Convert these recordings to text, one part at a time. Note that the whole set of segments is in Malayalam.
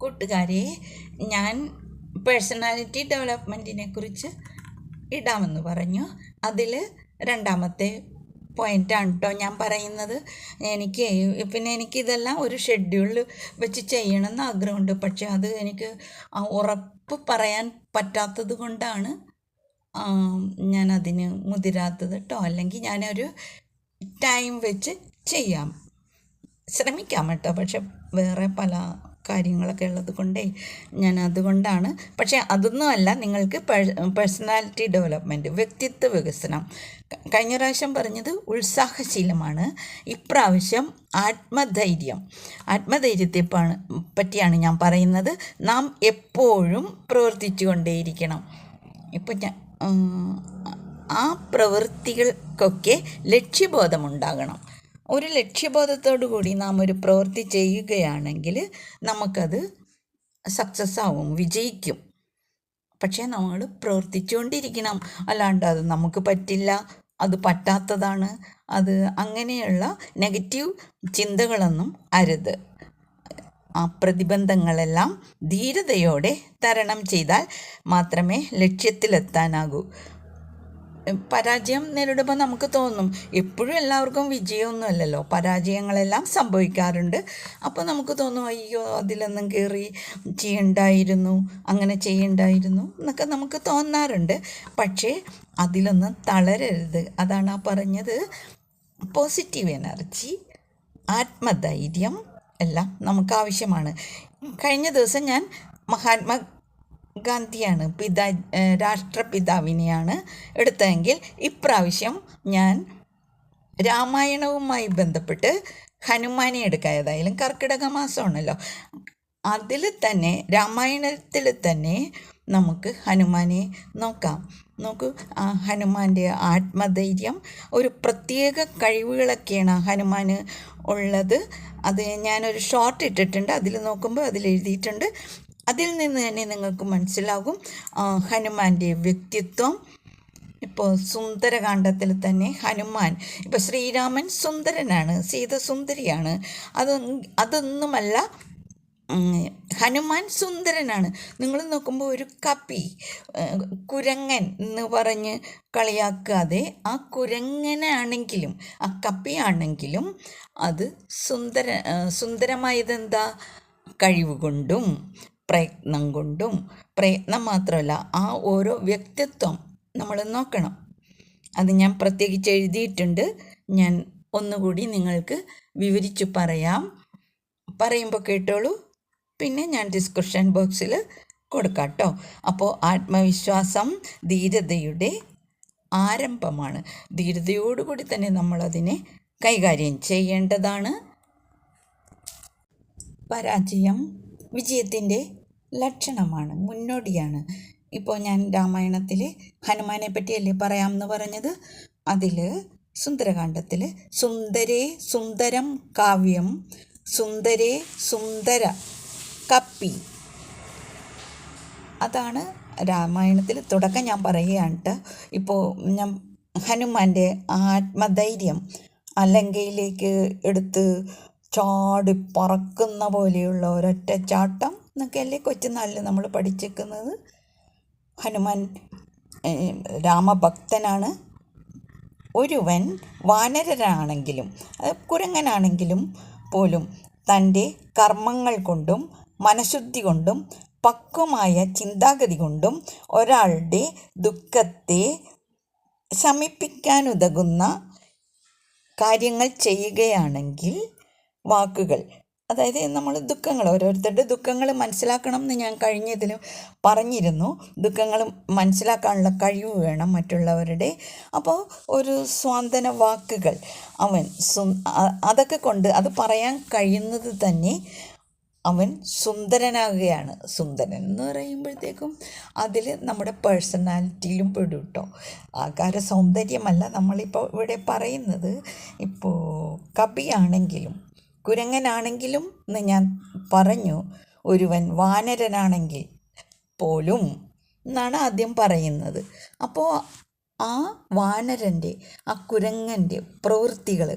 കൂട്ടുകാരെ ഞാൻ പേഴ്സണാലിറ്റി ഡെവലപ്മെന്റിനെ കുറിച്ച് ഇടാമെന്ന് പറഞ്ഞു. അതിൽ രണ്ടാമത്തെ പോയിന്റാണ് കേട്ടോ ഞാൻ പറയുന്നത്. എനിക്ക് പിന്നെ എനിക്കിതെല്ലാം ഒരു ഷെഡ്യൂളിൽ വെച്ച് ചെയ്യണമെന്ന് ആഗ്രഹമുണ്ട്. പക്ഷേ അത് എനിക്ക് ഉറപ്പ് പറയാൻ പറ്റാത്തത് കൊണ്ടാണ് ഞാനതിന് മുതിരാത്തത് കേട്ടോ അല്ലെങ്കിൽ ഞാനൊരു ടൈം വെച്ച് ചെയ്യാം. ശ്രമിക്കാം കേട്ടോ പക്ഷെ വേറെ പല കാര്യങ്ങളൊക്കെ ഉള്ളത് കൊണ്ടേ ഞാൻ അതുകൊണ്ടാണ്. പക്ഷേ അതൊന്നുമല്ല നിങ്ങൾക്ക് പേഴ്സണാലിറ്റി ഡെവലപ്മെന്റ് വ്യക്തിത്വ വികസനം. കഴിഞ്ഞ പ്രാവശ്യം പറഞ്ഞത് ഉത്സാഹശീലമാണ്. ഇപ്രാവശ്യം ആത്മധൈര്യം. ആത്മധൈര്യത്തെ പറ്റിയാണ് ഞാൻ പറയുന്നത്. നാം എപ്പോഴും പ്രവർത്തിച്ചു കൊണ്ടേയിരിക്കണം ഇപ്പം ഞാൻ ആ പ്രവൃത്തികൾക്കൊക്കെ ലക്ഷ്യബോധമുണ്ടാകണം. ഒരു ലക്ഷ്യബോധത്തോടു കൂടി നാം ഒരു പ്രവൃത്തി ചെയ്യുകയാണെങ്കിൽ നമുക്കത് സക്സസ് ആവും വിജയിക്കും. പക്ഷേ നമ്മൾ പ്രവർത്തിച്ചുകൊണ്ടിരിക്കണം. അല്ലാണ്ട് അത് നമുക്ക് പറ്റില്ല അത് പറ്റാത്തതാണ് അത് അങ്ങനെയുള്ള നെഗറ്റീവ് ചിന്തകളൊന്നും അരുത്. ആ പ്രതിബന്ധങ്ങളെല്ലാം ധീരതയോടെ തരണം ചെയ്താൽ മാത്രമേ ലക്ഷ്യത്തിലെത്താനാകൂ. പരാജയം നേരിടുമ്പോൾ നമുക്ക് തോന്നും. എപ്പോഴും എല്ലാവർക്കും വിജയമൊന്നും അല്ലല്ലോ പരാജയങ്ങളെല്ലാം സംഭവിക്കാറുണ്ട്. അപ്പോൾ നമുക്ക് തോന്നും അയ്യോ അതിലൊന്നും കയറി ചെയ്യണ്ടായിരുന്നു അങ്ങനെ ചെയ്യണ്ടായിരുന്നു എന്നൊക്കെ നമുക്ക് തോന്നാറുണ്ട്. പക്ഷേ അതിലൊന്നും തളരരുത്. അതാണ് ആ പറഞ്ഞത്. പോസിറ്റീവ് എനർജി ആത്മധൈര്യം എല്ലാം നമുക്ക് ആവശ്യമാണ്. കഴിഞ്ഞ ദിവസം ഞാൻ മഹാത്മാ ഗാന്ധിയാണ് പിതാ രാഷ്ട്രപിതാവിനെയാണ് എടുത്തതെങ്കിൽ ഇപ്രാവശ്യം ഞാൻ രാമായണവുമായി ബന്ധപ്പെട്ട് ഹനുമാനെ എടുക്കുക ഏതായാലും കർക്കിടക മാസമാണല്ലോ. അതിൽ തന്നെ രാമായണത്തിൽ തന്നെ നമുക്ക് ഹനുമാനെ നോക്കാം. നോക്കൂ ഹനുമാന്റെ ആത്മധൈര്യം ഒരു പ്രത്യേക കഴിവുകളൊക്കെയാണ് ഹനുമാന് ഉള്ളത്. അത് ഞാനൊരു ഷോർട്ട് ഇട്ടിട്ടുണ്ട്. അതിൽ നോക്കുമ്പോൾ അതിൽ എഴുതിയിട്ടുണ്ട്. അതിൽ നിന്ന് തന്നെ നിങ്ങൾക്ക് മനസ്സിലാകും. ഹനുമാന്റെ വ്യക്തിത്വം. ഇപ്പോൾ സുന്ദരകാന്ഡത്തിൽ തന്നെ ഹനുമാൻ ഇപ്പോൾ ശ്രീരാമൻ സുന്ദരനാണ് സീത സുന്ദരിയാണ് അത് അതൊന്നുമല്ല ഹനുമാൻ സുന്ദരനാണ്. നിങ്ങൾ നോക്കുമ്പോൾ ഒരു കപ്പി കുരങ്ങൻ എന്ന് പറഞ്ഞ് കളിയാക്കാതെ ആ കുരങ്ങനാണെങ്കിലും ആ കപ്പിയാണെങ്കിലും അത് സുന്ദര സുന്ദരമായതെന്താ? കഴിവ് കൊണ്ടും പ്രയത്നം കൊണ്ടും പ്രയത്നം മാത്രമല്ല ആ ഓരോ വ്യക്തിത്വം നമ്മൾ നോക്കണം. അത് ഞാൻ പ്രത്യേകിച്ച് എഴുതിയിട്ടുണ്ട്. ഞാൻ ഒന്നുകൂടി നിങ്ങൾക്ക് വിവരിച്ചു പറയാം. പറയുമ്പോൾ കേട്ടോളൂ. പിന്നെ ഞാൻ ഡിസ്ക്രിപ്ഷൻ ബോക്സിൽ കൊടുക്കാം കേട്ടോ. അപ്പോൾ ആത്മവിശ്വാസം ധീരതയുടെ ആരംഭമാണ്. ധീരതയോടുകൂടി തന്നെ നമ്മളതിനെ കൈകാര്യം ചെയ്യേണ്ടതാണ്. പരാജയം വിജയത്തിന്റെ ലക്ഷണമാണ് മുന്നോടിയാണ്. ഇപ്പോൾ ഞാൻ രാമായണത്തിൽ ഹനുമാനെ പറ്റിയല്ലേ പറയാമെന്ന് പറഞ്ഞത്? അതിൽ സുന്ദരകാന്ഡത്തിൽ സുന്ദരേ സുന്ദരം കാവ്യം സുന്ദരേ സുന്ദര കപ്പി. അതാണ് രാമായണത്തിൽ തുടക്കം ഞാൻ പറയുകയാണ് ഇപ്പോൾ ഞാൻ ഹനുമാന്റെ ആത്മധൈര്യം അലങ്കയിലേക്ക് എടുത്ത് ചാടി പറക്കുന്ന പോലെയുള്ള ഒരൊറ്റ ചാട്ടം എന്നൊക്കെയല്ലേ കൊച്ചുനാളിൽ നമ്മൾ പഠിച്ചിരിക്കുന്നത്. ഹനുമാൻ രാമഭക്തനാണ്. ഒരുവൻ വാനരനാണെങ്കിലും കുരങ്ങനാണെങ്കിലും പോലും തന്റെ കർമ്മങ്ങൾ കൊണ്ടും മനഃശുദ്ധി കൊണ്ടും പക്വമായ ചിന്താഗതി കൊണ്ടും ഒരാളുടെ ദുഃഖത്തെ ശമിപ്പിക്കാനുതകുന്ന കാര്യങ്ങൾ ചെയ്യുകയാണെങ്കിൽ വാക്കുകൾ. അതായത് നമ്മൾ ദുഃഖങ്ങൾ ഓരോരുത്തരുടെ ദുഃഖങ്ങൾ മനസ്സിലാക്കണം എന്ന് ഞാൻ കഴിഞ്ഞതിലും പറഞ്ഞിരുന്നു. ദുഃഖങ്ങൾ മനസ്സിലാക്കാനുള്ള കഴിവ് വേണം മറ്റുള്ളവരുടെ. അപ്പോൾ ഒരു സ്വാന്തന വാക്കുകൾ അവൻ അതൊക്കെ കൊണ്ട് അത് പറയാൻ കഴിയുന്നത് തന്നെ അവൻ സുന്ദരനാകുകയാണ്. സുന്ദരൻ എന്ന് പറയുമ്പോഴത്തേക്കും അതിൽ നമ്മുടെ പേഴ്സണാലിറ്റിയിലും പെടും കേട്ടോ ആകാര സൗന്ദര്യമല്ല നമ്മളിപ്പോൾ ഇവിടെ പറയുന്നത്. ഇപ്പോൾ കവിയാണെങ്കിലും കുരങ്ങനാണെങ്കിലും എന്ന് ഞാൻ പറഞ്ഞു. ഒരുവൻ വാനരനാണെങ്കിൽ പോലും എന്നാണ് ആദ്യം പറയുന്നത്. അപ്പോൾ ആ വാനരന്റെ ആ കുരങ്ങന്റെ പ്രവൃത്തികൾ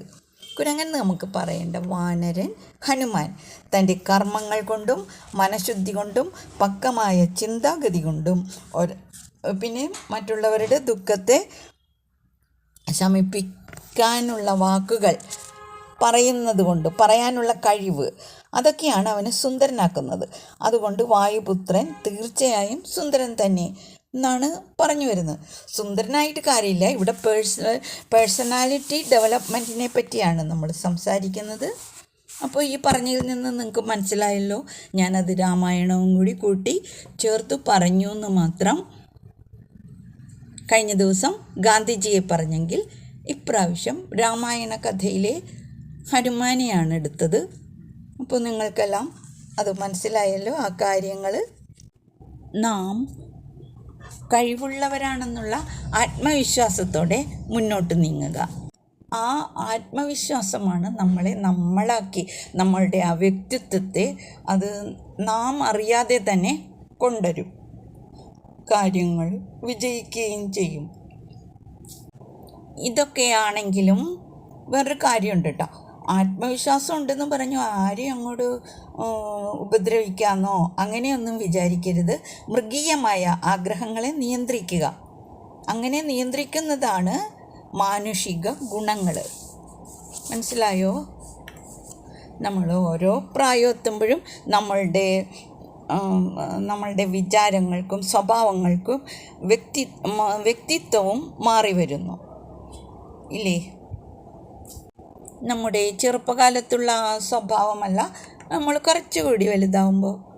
കുരങ്ങൻ നമുക്ക് പറയേണ്ട വാനരൻ ഹനുമാൻ തന്റെ കർമ്മങ്ങൾ കൊണ്ടും മനഃശുദ്ധി കൊണ്ടും പക്കമായ ചിന്താഗതി കൊണ്ടും ഒരു പിന്നെ മറ്റുള്ളവരുടെ ദുഃഖത്തെ ശമിപ്പിക്കാനുള്ള വാക്കുകൾ പറയുന്നത് കൊണ്ട് പറയാനുള്ള കഴിവ് അതൊക്കെയാണ് അവനെ സുന്ദരനാക്കുന്നത്. അതുകൊണ്ട് വായുപുത്രൻ തീർച്ചയായും സുന്ദരൻ തന്നെ എന്നാണ് പറഞ്ഞു വരുന്നത്. സുന്ദരനായിട്ട് കാര്യമില്ല. ഇവിടെ പേഴ്സണൽ പേഴ്സണാലിറ്റി ഡെവലപ്മെന്റിനെ പറ്റിയാണ് നമ്മൾ സംസാരിക്കുന്നത്. അപ്പോൾ ഈ പറഞ്ഞതിൽ നിന്ന് നിങ്ങൾക്ക് മനസ്സിലായല്ലോ. ഞാനത് രാമായണവും കൂടി കൂട്ടി ചേർത്ത് പറഞ്ഞു എന്ന് മാത്രം. കഴിഞ്ഞ ദിവസം ഗാന്ധിജിയെ പറഞ്ഞെങ്കിൽ ഇപ്രാവശ്യം രാമായണ കഥയിലെ ഹനുമാനെയാണ് എടുത്തത്. അപ്പോൾ നിങ്ങൾക്കെല്ലാം അത് മനസ്സിലായല്ലോ ആ കാര്യങ്ങൾ. നാം കഴിവുള്ളവരാണെന്നുള്ള ആത്മവിശ്വാസത്തോടെ മുന്നോട്ട് നീങ്ങുക. ആ ആത്മവിശ്വാസമാണ് നമ്മളെ നമ്മളാക്കി നമ്മളുടെ ആ വ്യക്തിത്വത്തെ അത് നാം അറിയാതെ തന്നെ കൊണ്ടുവരും. കാര്യങ്ങൾ വിജയിക്കുകയും ചെയ്യും. ഇതൊക്കെയാണെങ്കിലും വേറൊരു കാര്യമുണ്ട് കേട്ടോ. ആത്മവിശ്വാസം ഉണ്ടെന്ന് പറഞ്ഞു ആരെയും അങ്ങോട്ട് ഉപദ്രവിക്കാമെന്നോ അങ്ങനെയൊന്നും വിചാരിക്കരുത്. മൃഗീയമായ ആഗ്രഹങ്ങളെ നിയന്ത്രിക്കുക. അങ്ങനെ നിയന്ത്രിക്കുന്നതാണ് മാനുഷിക ഗുണങ്ങൾ മനസ്സിലായോ? നമ്മൾ ഓരോ പ്രായം എത്തുമ്പോഴും നമ്മളുടെ നമ്മളുടെ വിചാരങ്ങൾക്കും സ്വഭാവങ്ങൾക്കും വ്യക്തി വ്യക്തിത്വവും മാറി വരുന്നു ഇല്ലേ? നമ്മുടെ ചെറുപ്പകാലത്തുള്ള ആ സ്വഭാവമല്ല നമ്മൾ കുറച്ചുകൂടി വലുതാവുമ്പോൾ.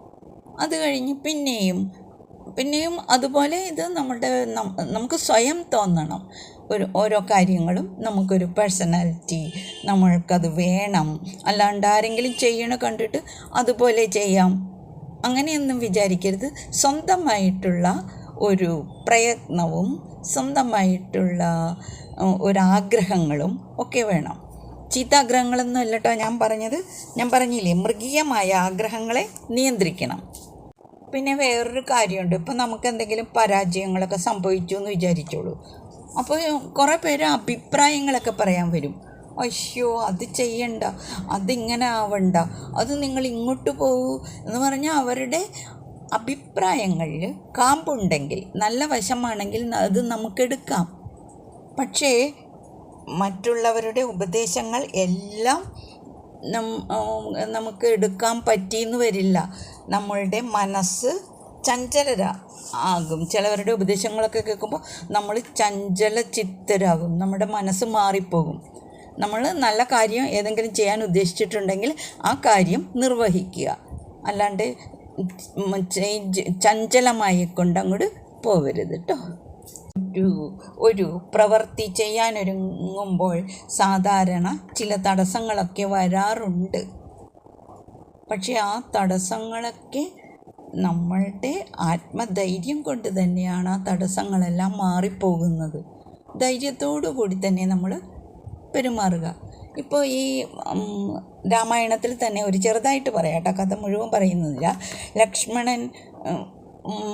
അത് കഴിഞ്ഞ് പിന്നെയും പിന്നെയും അതുപോലെ ഇത് നമ്മുടെ നമുക്ക് സ്വയം തോന്നണം. ഒരു ഓരോ കാര്യങ്ങളും നമുക്കൊരു പേഴ്സണാലിറ്റി നമ്മൾക്കത് വേണം. അല്ലാണ്ട് ആരെങ്കിലും ചെയ്യണ കണ്ടിട്ട് അതുപോലെ ചെയ്യാം. അങ്ങനെയൊന്നും വിചാരിക്കരുത്. സ്വന്തമായിട്ടുള്ള ഒരു പ്രയത്നവും സ്വന്തമായിട്ടുള്ള ഒരാഗ്രഹങ്ങളും ഒക്കെ വേണം. ചീത്ത ആഗ്രഹങ്ങളൊന്നും അല്ല കേട്ടോ ഞാൻ പറഞ്ഞത്. ഞാൻ പറഞ്ഞില്ലേ മൃഗീയമായ ആഗ്രഹങ്ങളെ നിയന്ത്രിക്കണം. പിന്നെ വേറൊരു കാര്യമുണ്ട്. ഇപ്പം നമുക്ക് എന്തെങ്കിലും പരാജയങ്ങളൊക്കെ സംഭവിച്ചു എന്ന് വിചാരിച്ചോളൂ. അപ്പോൾ കുറേ പേര് അഭിപ്രായങ്ങളൊക്കെ പറയാൻ വരും. അയ്യോ അത് ചെയ്യണ്ട അതിങ്ങനെ ആവണ്ട അത് നിങ്ങൾ ഇങ്ങോട്ട് പോകൂ എന്ന് പറഞ്ഞാൽ അവരുടെ അഭിപ്രായങ്ങളിൽ കാമ്പുണ്ടെങ്കിൽ നല്ല വശമാണെങ്കിൽ അത് നമുക്കെടുക്കാം പക്ഷേ മറ്റുള്ളവരുടെ ഉപദേശങ്ങൾ എല്ലാം നമുക്ക് എടുക്കാൻ പറ്റിയെന്ന് വരില്ല. നമ്മളുടെ മനസ്സ് ചഞ്ചലര ആകും. ചിലവരുടെ ഉപദേശങ്ങളൊക്കെ കേൾക്കുമ്പോൾ നമ്മൾ ചഞ്ചല ചിത്തരാകും നമ്മുടെ മനസ്സ് മാറിപ്പോകും. നമ്മൾ നല്ല കാര്യം ഏതെങ്കിലും ചെയ്യാൻ ഉദ്ദേശിച്ചിട്ടുണ്ടെങ്കിൽ ആ കാര്യം നിർവഹിക്കുക. അല്ലാണ്ട് ചഞ്ചലമായി കൊണ്ടങ്ങോട്ട് പോവരുത് കേട്ടോ ഒരു ഒരു പ്രവൃത്തി ചെയ്യാനൊരുങ്ങുമ്പോൾ സാധാരണ ചില തടസ്സങ്ങളൊക്കെ വരാറുണ്ട്. പക്ഷേ ആ തടസ്സങ്ങളൊക്കെ നമ്മളുടെ ആത്മധൈര്യം കൊണ്ട് തന്നെയാണ് ആ തടസ്സങ്ങളെല്ലാം മാറിപ്പോകുന്നത്. ധൈര്യത്തോടു കൂടി തന്നെ നമ്മൾ പെരുമാറുക. ഇപ്പോൾ ഈ രാമായണത്തിൽ തന്നെ ഒരു ചെറുതായിട്ട് പറയാം കേട്ടോ കഥ മുഴുവൻ പറയുന്നില്ല. ലക്ഷ്മണൻ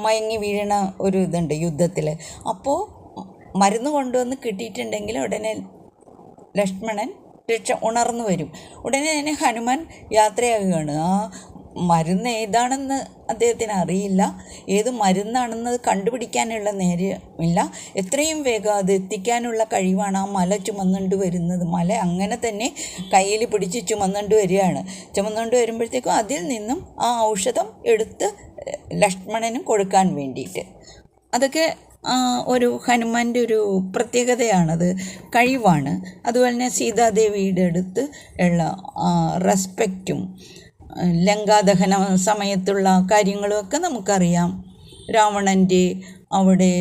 മയങ്ങി വീഴണ ഒരു ഇതുണ്ട് യുദ്ധത്തിൽ അപ്പോൾ മരുന്ന് കൊണ്ടുവന്ന് കിട്ടിയിട്ടുണ്ടെങ്കിൽ ഉടനെ ലക്ഷ്മണൻ രക്ഷ ഉണർന്നു വരും. ഉടനെ തന്നെ ഹനുമാൻ യാത്രയാകുകയാണ് ആ മരുന്ന് ഏതാണെന്ന് അദ്ദേഹത്തിന് അറിയില്ല. ഏത് മരുന്നാണെന്ന് കണ്ടുപിടിക്കാനുള്ള നേരമില്ല എത്രയും വേഗം അത് എത്തിക്കാനുള്ള കഴിവാണ് ആ മല ചുമന്നുകൊണ്ട് വരുന്നത്. മല അങ്ങനെ തന്നെ കയ്യിൽ പിടിച്ച് ചുമന്നുകൊണ്ട് വരികയാണ്. ചുമന്നുകൊണ്ട് വരുമ്പോഴത്തേക്കും അതിൽ നിന്നും ആ ഔഷധം എടുത്ത് ലക്ഷ്മണനും കൊടുക്കാൻ വേണ്ടിയിട്ട്. അതൊക്കെ ഒരു ഹനുമാന്റെ ഒരു പ്രത്യേകതയാണത്. കഴിവാണ്. അതുപോലെ തന്നെ സീതാദേവിയുടെ അടുത്ത് ഉള്ള റെസ്പെക്റ്റും ലങ്കാദഹന സമയത്തുള്ള കാര്യങ്ങളുമൊക്കെ നമുക്കറിയാം. രാവണന്റെ അവിടെ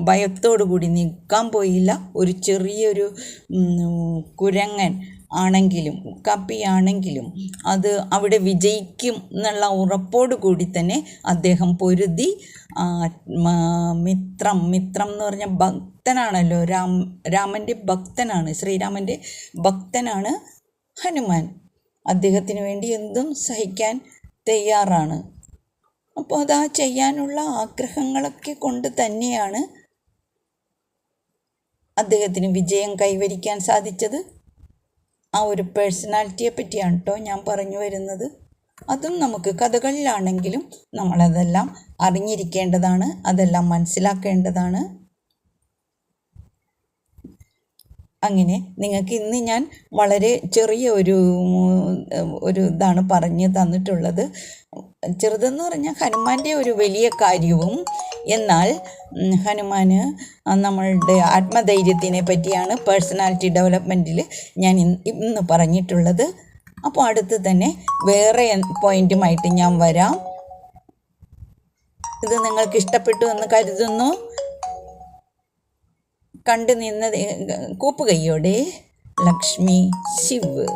ഭയത്തോടു കൂടി നിൽക്കാൻ പോയില്ല. ഒരു ചെറിയൊരു കുരങ്ങൻ ആണെങ്കിലും കപ്പിയാണെങ്കിലും അത് അവിടെ വിജയിക്കും എന്നുള്ള ഉറപ്പോടു കൂടി തന്നെ അദ്ദേഹം പൊരുതി. മിത്രം മിത്രം എന്ന് പറഞ്ഞ ഭക്തനാണല്ലോ രാം രാമന്റെ ഭക്തനാണ് ശ്രീരാമന്റെ ഭക്തനാണ് ഹനുമാൻ. അദ്ദേഹത്തിന് വേണ്ടി എന്തും സഹിക്കാൻ തയ്യാറാണ്. അപ്പോൾ അത് ആ ചെയ്യാനുള്ള ആഗ്രഹങ്ങളൊക്കെ കൊണ്ട് തന്നെയാണ് അദ്ദേഹത്തിന് വിജയം കൈവരിക്കാൻ സാധിച്ചത്. ആ ഒരു പേഴ്സണാലിറ്റിയെ പറ്റിയാണ് കേട്ടോ ഞാൻ പറഞ്ഞു വരുന്നത്. അതും നമുക്ക് കഥകളിലാണെങ്കിലും നമ്മളതെല്ലാം അറിഞ്ഞിരിക്കേണ്ടതാണ് അതെല്ലാം മനസ്സിലാക്കേണ്ടതാണ്. അങ്ങനെ നിങ്ങൾക്ക് ഇന്ന് ഞാൻ വളരെ ചെറിയ ഒരു ഒരു ഇതാണ് പറഞ്ഞ് തന്നിട്ടുള്ളത്. ചെറുതെന്ന് പറഞ്ഞാൽ ഹനുമാന്റെ ഒരു വലിയ കാര്യവും എന്നാൽ ഹനുമാന് നമ്മളുടെ ആത്മധൈര്യത്തിനെ പറ്റിയാണ് പേഴ്സണാലിറ്റി ഡെവലപ്മെന്റിൽ ഞാൻ ഇന്ന് പറഞ്ഞിട്ടുള്ളത്. അപ്പോൾ അടുത്ത് തന്നെ വേറെ പോയിന്റുമായിട്ട് ഞാൻ വരാം. ഇത് നിങ്ങൾക്ക് ഇഷ്ടപ്പെട്ടു എന്ന് കരുതുന്നു. കണ്ടു നിന്നത് കൂപ്പുകൈയോടെ ലക്ഷ്മി ശിവ്.